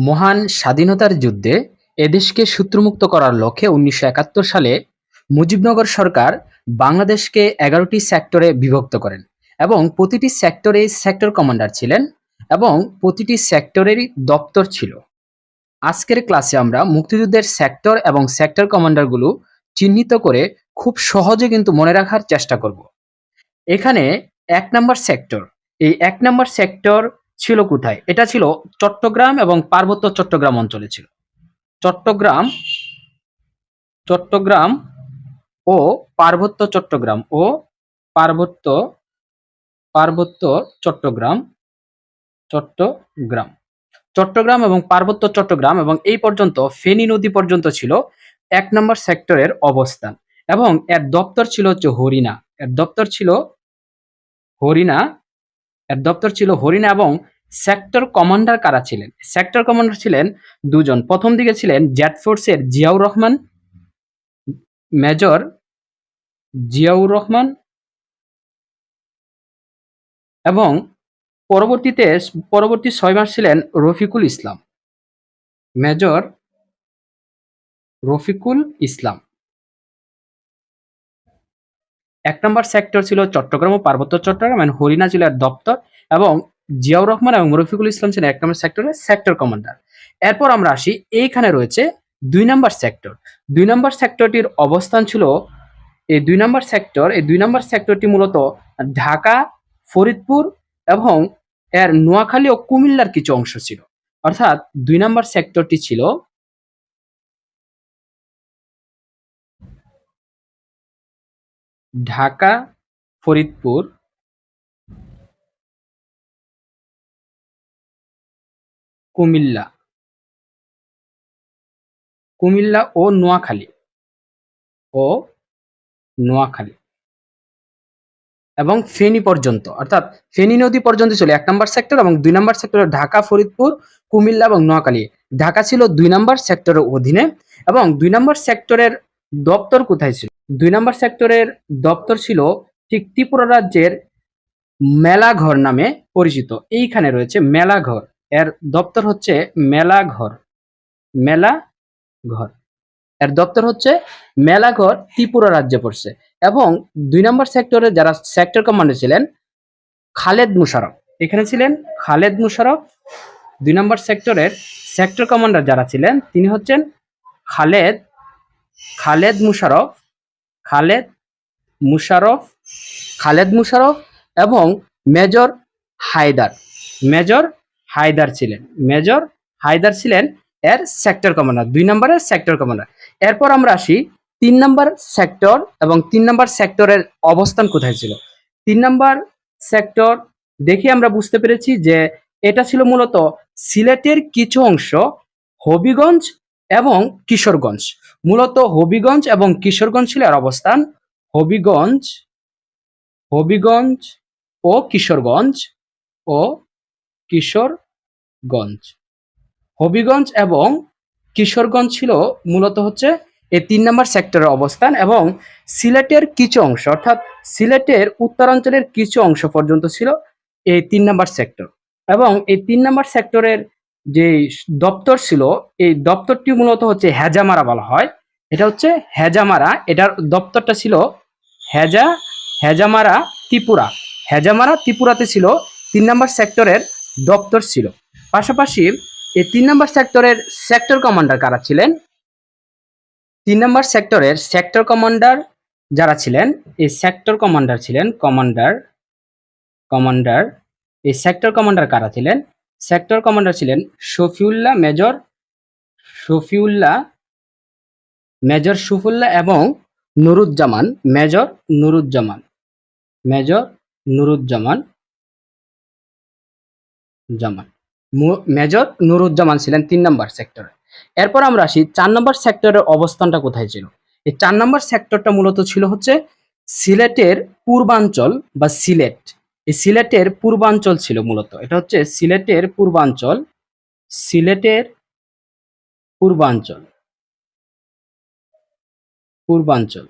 মহান স্বাধীনতার যুদ্ধে এদেশকে শত্রুমুক্ত করার লক্ষ্যে উনিশশো একাত্তর সালে মুজিবনগর সরকার বাংলাদেশকে এগারোটি সেক্টরে বিভক্ত করেন এবং প্রতিটি সেক্টরে সেক্টর কমান্ডার ছিলেন এবং প্রতিটি সেক্টরেরই দপ্তর ছিল। আজকের ক্লাসে আমরা মুক্তিযুদ্ধের সেক্টর এবং সেক্টর কমান্ডারগুলো চিহ্নিত করে খুব সহজে কিন্তু মনে রাখার চেষ্টা করব। এখানে এক নম্বর সেক্টর। এই এক নম্বর সেক্টর ছিল কোথায়? এটা ছিল চট্টগ্রাম এবং পার্বত্য চট্টগ্রাম অঞ্চলে ছিল। চট্টগ্রাম চট্টগ্রাম ও পার্বত্য চট্টগ্রাম ও পার্বত্য পার্বত্য চট্টগ্রাম চট্টগ্রাম। চট্টগ্রাম এবং পার্বত্য চট্টগ্রাম এবং এই পর্যন্ত ফেনী নদী পর্যন্ত ছিল এক নম্বর সেক্টরের অবস্থান। এবং এর দপ্তর ছিল হচ্ছে হরিণা। এর দপ্তর ছিল হরিণা এর দপ্তর ছিল হরিণা এবং সেক্টর কমান্ডার কারা ছিলেন? সেক্টর কমান্ডার ছিলেন দুজন। প্রথম দিকে ছিলেন জেট ফোর্সের জিয়াউর রহমান মেজর জিয়াউর রহমান এবং পরবর্তীতে, পরবর্তী ছয় মাস ছিলেন রফিকুল ইসলাম। মেজর রফিকুল ইসলাম। এক নম্বর সেক্টর ছিল চট্টগ্রাম ও পার্বত্য চট্টগ্রাম and হরিণা জেলার দপ্তর এবং জিয়াউর রহমান এবং রফিকুল ইসলাম ছিলেন এক নম্বর সেক্টরের সেক্টর কমান্ডার এরপর আমরা আসি, এইখানে রয়েছে দুই নম্বর সেক্টর দুই নম্বর সেক্টরটির অবস্থান ছিল, এই দুই নম্বর সেক্টর এই দুই নম্বর সেক্টরটি মূলত ঢাকা, ফরিদপুর এবং এর নোয়াখালী ও কুমিল্লার কিছু অংশ ছিল। অর্থাৎ দুই নম্বর সেক্টরটি ছিল ঢাকা, ফরিদপুর। কুমিল্লা। কুমিল্লা ও নোয়াখালী। ও নোয়াখালী। এবং ফেনী পর্যন্ত, অর্থাৎ ফেনী নদী পর্যন্ত ছিল এক নম্বর সেক্টর এবং দুই নম্বর সেক্টর ঢাকা, ফরিদপুর, কুমিল্লা এবং নোয়াখালী। ঢাকা ছিল দুই নম্বর সেক্টরের অধীনে এবং দুই নম্বর সেক্টরের দপ্তর কোথায় ছিল? দুই নম্বর সেক্টরের দপ্তর ছিল ঠিক ত্রিপুরা রাজ্যের মেলাঘর নামে পরিচিত। এইখানে রয়েছে মেলাঘর। এর দপ্তর হচ্ছে মেলাঘর। মেলা ঘর এর দপ্তর হচ্ছে মেলাঘর ত্রিপুরা রাজ্যে পড়ছে। এবং দুই নম্বর সেক্টরে যারা সেক্টর কমান্ডার ছিলেন, খালেদ মুশারফ। এখানে ছিলেন খালেদ মুশারফ। দুই নম্বর সেক্টরের সেক্টর কমান্ডার যারা ছিলেন, তিনি হচ্ছেন খালেদ খালেদ মুশারফ। খালেদ মুশারফ খালেদ মুশারফ এবং মেজর হায়দার। মেজর হায়দার ছিলেন। মেজর হায়দার ছিলেন এর সেক্টর কমান্ডার দুই নম্বরের সেক্টর কমান্ডার এরপর আমরা আসি, তিন নম্বর সেক্টর এবং তিন নম্বর সেক্টরের অবস্থান কোথায় ছিল? তিন নম্বর সেক্টর দেখে আমরা বুঝতে পেরেছি যে এটা ছিল মূলত সিলেটের কিছু অংশ, হবিগঞ্জ এবং কিশোরগঞ্জ। মূলত হবিগঞ্জ এবং কিশোরগঞ্জ ছিল এর অবস্থান। হবিগঞ্জ হবিগঞ্জ ও কিশোরগঞ্জ ও কিশোরগঞ্জ। হবিগঞ্জ এবং কিশোরগঞ্জ ছিল মূলত হচ্ছে এই তিন নম্বর সেক্টরের অবস্থান এবং সিলেটের কিছু অংশ, অর্থাৎ সিলেটের উত্তরাঞ্চলের কিছু অংশ পর্যন্ত ছিল এই তিন নম্বর সেক্টর। এবং এই তিন নম্বর সেক্টরের যে দপ্তর ছিল, এই দপ্তরটি মূলত হচ্ছে হেজামারা বলা হয়। এটা হচ্ছে হেজামারা এটার দপ্তরটা ছিল হেজা হেজামারা ত্রিপুরা। হেজামারা ত্রিপুরাতে ছিল তিন নম্বর সেক্টরের দপ্তর ছিল। পাশাপাশি এই তিন নম্বর সেক্টরের সেক্টর কমান্ডার কারা ছিলেন? তিন নম্বর সেক্টরের সেক্টর কমান্ডার যারা ছিলেন, এই সেক্টর কমান্ডার ছিলেন কমান্ডার কমান্ডার, এই সেক্টর কমান্ডার কারা ছিলেন? সেক্টর কমান্ডার ছিলেন শফিউল্লাহ মেজর শফিউল্লাহ মেজর সুফুল্লাহ এবং Nuruzzaman, major Nuruzzaman major Nuruzzaman, Zaman. Major Nuruzzaman ছিলেন তিন নম্বর সেক্টরে। এরপর আমরা আসি চার নম্বর সেক্টরের অবস্থানটা কোথায় ছিল? এই চার নম্বর সেক্টরটা মূলত ছিল হচ্ছে সিলেটের পূর্বাঞ্চল বা সিলেট। এই সিলেটের পূর্বাঞ্চল ছিল মূলত। এটা হচ্ছে সিলেটের পূর্বাঞ্চল সিলেটের পূর্বাঞ্চল পূর্বাঞ্চল।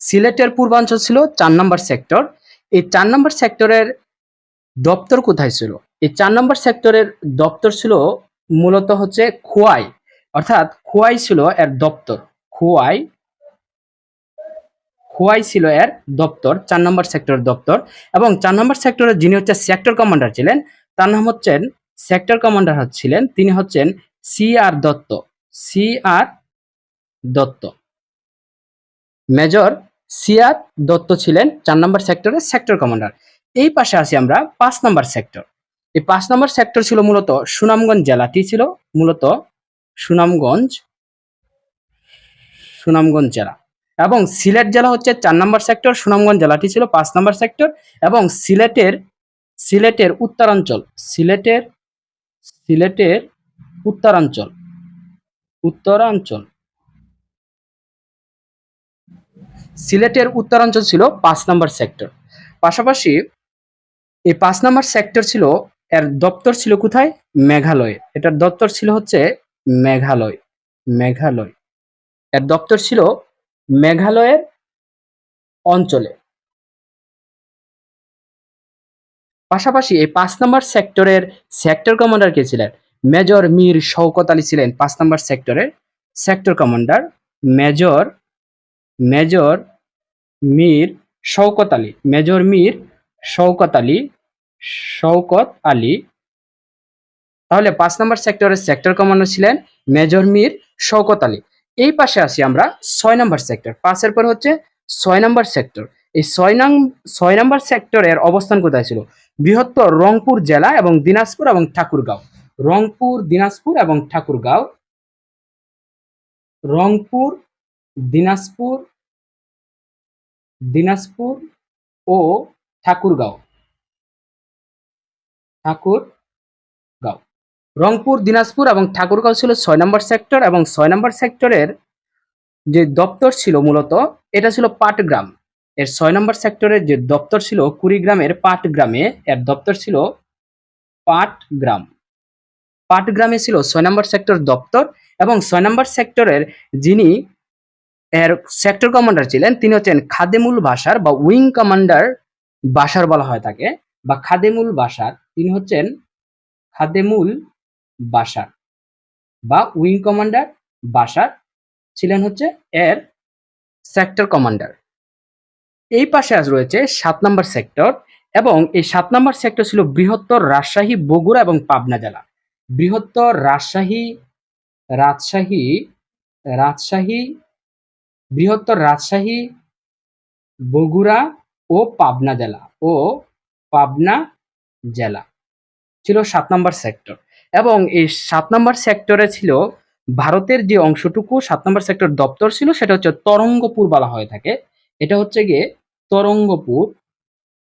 সিলেটের পূর্বাঞ্চল ছিল চার নম্বর সেক্টর। এই চার নম্বর সেক্টরের দপ্তর কোথায় ছিল? এই চার নম্বর সেক্টরের দপ্তর ছিল মূলত হচ্ছে খোয়াই। অর্থাৎ খোয়াই ছিল এর দপ্তর। খোয়াই খোয়াই ছিল এর দপ্তর, চার নম্বর সেক্টরের দপ্তর। এবং চার নম্বর সেক্টরের যিনি হচ্ছে সেক্টর কমান্ডার ছিলেন, তার নাম হচ্ছেন সেক্টর কমান্ডার ছিলেন, তিনি হচ্ছেন C R Dutta. C R Dutta. Major C R Dutta ছিলেন চার নম্বর সেক্টরের সেক্টর কমান্ডার এই পাশে আছি আমরা পাঁচ নম্বর সেক্টর এই পাঁচ নম্বর সেক্টর ছিল মূলত সুনামগঞ্জ জেলাটি ছিল, মূলত সুনামগঞ্জ সুনামগঞ্জ জেলা। এবং সিলেট জেলা হচ্ছে চার নম্বর সেক্টর সুনামগঞ্জ জেলাটি ছিল পাঁচ নম্বর সেক্টর এবং সিলেটের সিলেটের উত্তরাঞ্চল, সিলেটের সিলেটের উত্তরাঞ্চল উত্তরাঞ্চল। সিলেটের উত্তরাঞ্চল ছিল পাঁচ নম্বর সেক্টর পাশাপাশি এই পাঁচ নম্বর সেক্টর ছিল, এর দপ্তর ছিল কোথায়? মেঘালয়ে। এটার দপ্তর ছিল হচ্ছে মেঘালয় মেঘালয়। এর দপ্তর ছিল মেঘালয়ের অঞ্চলে। পাশাপাশি এই পাঁচ নম্বর সেক্টরের, সেক্টর কমান্ডার কে ছিলেন? মেজর মীর শওকত আলী ছিলেন পাঁচ নম্বর সেক্টরের। Sector commander major major Mir Shawkat Ali, major Mir Shawkat Ali Shawkat Ali. তাহলে পাঁচ নম্বর সেক্টরের সেক্টর কমান্ডার ছিলেন মেজর মীর শওকত আলী। এই পাশে আসি আমরা ছয় নম্বর সেক্টর। পাঁচের পর হচ্ছে ছয় নম্বর সেক্টর। এই ছয় নং ছয় নম্বর সেক্টরের অবস্থান কোথায় ছিল? বৃহত্তর রংপুর জেলা এবং দিনাজপুর এবং ঠাকুরগাঁও। রংপুর, দিনাজপুর এবং ঠাকুরগাঁও। রংপুর, দিনাজপুর দিনাজপুর ও ঠাকুরগাঁও। ঠাকুরগাঁও রংপুর, দিনাজপুর এবং ঠাকুরগাঁও ছিল ছয় নম্বর সেক্টর এবং ছয় নম্বর সেক্টরের যে দপ্তর ছিল মূলত, এটা ছিল পাটগ্রাম এর ছয় নম্বর সেক্টরের যে দপ্তর ছিল কুড়িগ্রামের পাটগ্রামে এর দপ্তর ছিল পাটগ্রাম পাটগ্রামে ছিল ছয় নম্বর সেক্টর দপ্তর এবং ছয় নম্বর সেক্টরের যিনি এর সেক্টর কমান্ডার ছিলেন, তিনি হচ্ছেন খাদেমুল বাসার বা উইং কমান্ডার বাসার বলা হয় তাকে। বা খাদেমুল বাসার, তিনি হচ্ছেন খাদেমুল বাসার বা উইং কমান্ডার বাসার ছিলেন হচ্ছে এর সেক্টর কমান্ডার এই পাশে আজ রয়েছে সাত নম্বর সেক্টর এবং এই সাত নম্বর সেক্টর ছিল বৃহত্তর রাজশাহী, বগুড়া এবং পাবনা জেলা। বৃহত্তর রাজশাহী রাজশাহী রাজশাহী, বৃহত্তর রাজশাহী, বগুড়া ও পাবনা জেলা ও পাবনা জেলা। ছিল সাত নম্বর সেক্টর এবং এই সাত নম্বর সেক্টরে ছিল, ভারতের যে অংশটুকু সাত নম্বর সেক্টর দপ্তর ছিল, সেটা হচ্ছে তরঙ্গপুর বলা হয়ে থাকে। এটা হচ্ছে গিয়ে তরঙ্গপুর।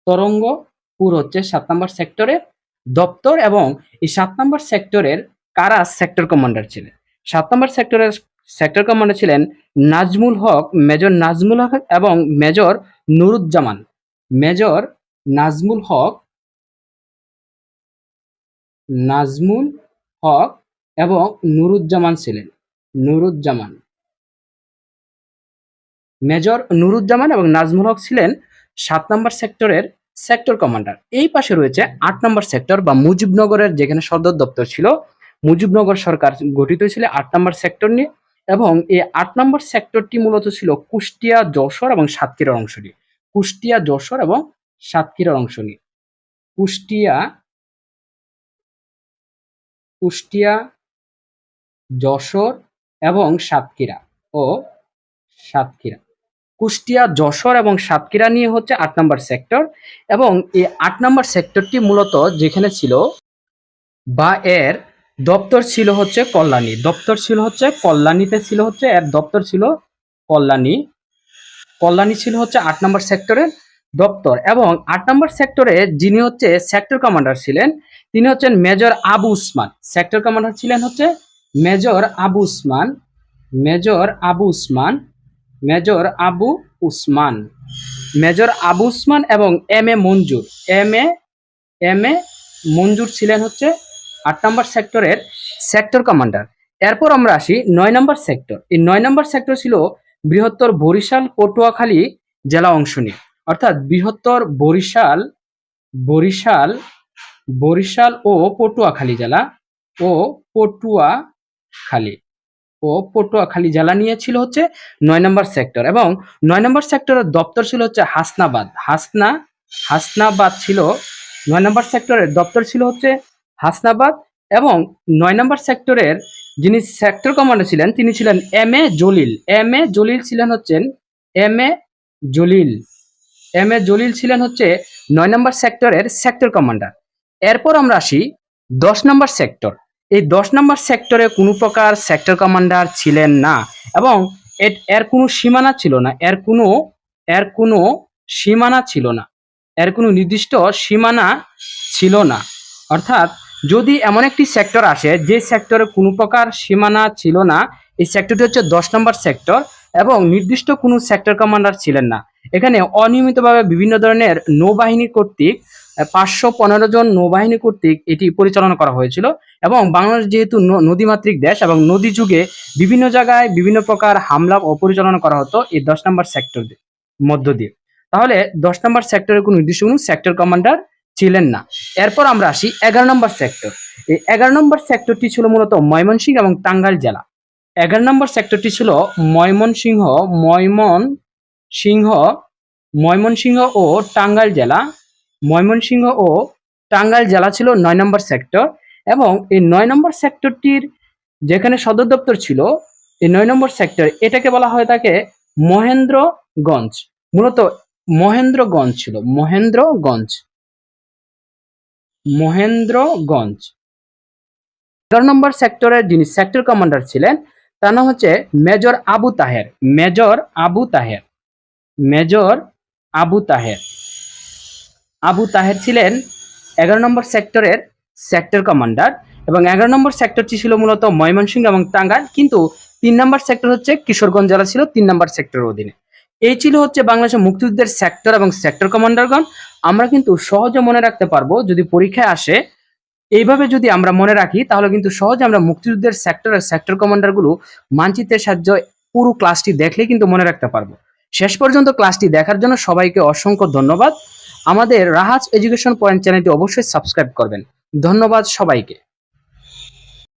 তরঙ্গপুর হচ্ছে সাত নম্বর সেক্টরের দপ্তর এবং এই সাত নম্বর সেক্টরের কারা সেক্টর কমান্ডার ছিলেন? সাত নম্বর সেক্টরের সেক্টর কমান্ডার ছিলেন নাজমুল হক, মেজর নাজমুল হক এবং মেজর নুরুজ্জামান। মেজর নাজমুল হক নাজমুল হক এবং নুরুজ্জামান ছিলেন। নুরুজ্জামান। মেজর নুরুজ্জামান এবং নাজমুল হক ছিলেন সাত নম্বর সেক্টরের সেক্টর কমান্ডার। এই পাশে রয়েছে আট নম্বর সেক্টর বা মুজিবনগরের যেখানে সদর দপ্তর ছিল। মুজিবনগর সরকার গঠিত ছিল আট নম্বর সেক্টর নিয়ে এবং এই আট নম্বর সেক্টরটি মূলত ছিল কুষ্টিয়া, যশোর এবং সাতক্ষীরার অংশ নিয়ে। কুষ্টিয়া, যশোর এবং সাতক্ষীরার অংশ নিয়ে। কুষ্টিয়া কুষ্টিয়া, যশোর এবং সাতক্ষীরা ও সাতক্ষীরা। কুষ্টিয়া, যশোর এবং সাতক্ষীরা নিয়ে হচ্ছে আট নম্বর সেক্টর এবং এই আট নম্বর সেক্টরটি মূলত যেখানে ছিল বা এর দপ্তর ছিল হচ্ছে কল্যাণী। দপ্তর ছিল হচ্ছে কল্যাণীতে ছিল হচ্ছে, এর দপ্তর ছিল কল্যাণী। কল্যাণী ছিল হচ্ছে আট নম্বর সেক্টরের দপ্তর এবং আট নম্বর সেক্টরে যিনি হচ্ছে সেক্টর কমান্ডার ছিলেন, তিনি হচ্ছেন major Abu Osman. Sector commander ছিলেন হচ্ছে major Abu Osman major Abu Osman major Abu Osman major Abu Osman এবং M A Manzur. M A M A Manzur ছিলেন হচ্ছে আট নম্বর সেক্টরের সেক্টর কমান্ডার এরপর আমরা আসি নয় নম্বর সেক্টর এই নয় নম্বর সেক্টর ছিল বৃহত্তর বরিশাল, পটুয়াখালী জেলা অংশ নিয়ে। অর্থাৎ বৃহত্তর বরিশাল বরিশাল বরিশাল ও পটুয়াখালী জেলা ও পটুয়াখালী। ও পটুয়াখালী জেলা নিয়ে ছিল হচ্ছে নয় নম্বর সেক্টর এবং নয় নম্বর সেক্টরের দপ্তর ছিল হচ্ছে হাসনাবাদ। হাসনা, হাসনাবাদ ছিল, নয় নম্বর সেক্টরের দপ্তর ছিল হচ্ছে হাসনাবাদ এবং নয় নম্বর সেক্টরের যিনি সেক্টর কমান্ডার ছিলেন তিনি ছিলেন M A Jalil. M A Jalil ছিলেন হচ্ছেন, M A Jalil. M A Jalil ছিলেন হচ্ছে নয় নম্বর সেক্টরের সেক্টর কমান্ডার এরপর আমরা আসি দশ নম্বর সেক্টর এই দশ নম্বর সেক্টরে কোনো প্রকার সেক্টর কমান্ডার ছিলেন না এবং এর- কোনো সীমানা ছিল না, এর কোনো এর কোনো সীমানা ছিল না, এর কোনো নির্দিষ্ট সীমানা ছিল না। অর্থাৎ যদি এমন একটি সেক্টর আসে, যে সেক্টরে কোনো প্রকার সীমানা ছিল না, এই সেক্টরটি হচ্ছে দশ নম্বর সেক্টর এবং নির্দিষ্ট কোনো সেক্টর কমান্ডার ছিলেন না। এখানে অনিয়মিতভাবে বিভিন্ন ধরনের নৌবাহিনী কর্তৃক পাঁচশো পনেরো জন নৌবাহিনী কর্তৃক এটি পরিচালনা করা হয়েছিল এবং বাংলাদেশ যেহেতু নদীমাতৃক দেশ এবং নদী যুগে বিভিন্ন জায়গায় বিভিন্ন প্রকার হামলা ও পরিচালনা করা হতো এই দশ নম্বর সেক্টর মধ্য দিয়ে। তাহলে দশ নম্বর সেক্টরের কোনো নির্দিষ্ট কোনো সেক্টর কমান্ডার ছিলেন না। এরপর আমরা আসি এগারো নম্বর সেক্টর। এই এগারো নম্বর সেক্টরটি ছিল মূলত ময়মনসিংহ এবং টাঙ্গাইল জেলা। এগারো নম্বর সেক্টরটি ছিল ময়মনসিংহ, ময়মন সিংহ, ময়মনসিংহ ও টাঙ্গাইল জেলা। ময়মনসিংহ ও টাঙ্গাইল জেলা ছিল নয় নম্বর সেক্টর এবং এই নয় নম্বর সেক্টরটির যেখানে সদর দপ্তর ছিল, এই নয় নম্বর সেক্টর এটাকে বলা হয় তাকে মহেন্দ্রগঞ্জ। মূলত মহেন্দ্রগঞ্জ ছিল, মহেন্দ্রগঞ্জ। মহেন্দ্রগঞ্জ। এগারো নম্বর সেক্টরের যিনি সেক্টর কমান্ডার ছিলেন, তার নাম হচ্ছে major Abu Taher. Major Abu Taher. Major Abu Taher. Abu Taher ছিলেন এগারো নম্বর সেক্টরের সেক্টর কমান্ডার এবং এগারো নম্বর সেক্টরটি ছিল মূলত ময়মনসিংহ এবং টাঙ্গাইল, কিন্তু তিন নম্বর সেক্টর হচ্ছে কিশোরগঞ্জ জেলা ছিল তিন নম্বর সেক্টরের অধীনে। এই ছিল হচ্ছে বাংলাদেশের মুক্তিযুদ্ধের সেক্টর এবং সেক্টর কমান্ডারগণ আমরা কিন্তু সহজে মনে রাখতে পারব, যদি পরীক্ষায় আসে, এইভাবে যদি আমরা মনে রাখি, তাহলে কিন্তু সহজে আমরা মুক্তিযুদ্ধের সেক্টর আর সেক্টর কমান্ডারগুলো মানচিত্রের সাহায্যে পুরো ক্লাসটি দেখলে কিন্তু মনে রাখতে পারব। শেষ পর্যন্ত ক্লাসটি দেখার জন্য সবাইকে অসংখ্য ধন্যবাদ। আমাদের রাহাজ এডুকেশন পয়েন্ট চ্যানেলটি অবশ্যই সাবস্ক্রাইব করবেন। ধন্যবাদ সবাইকে।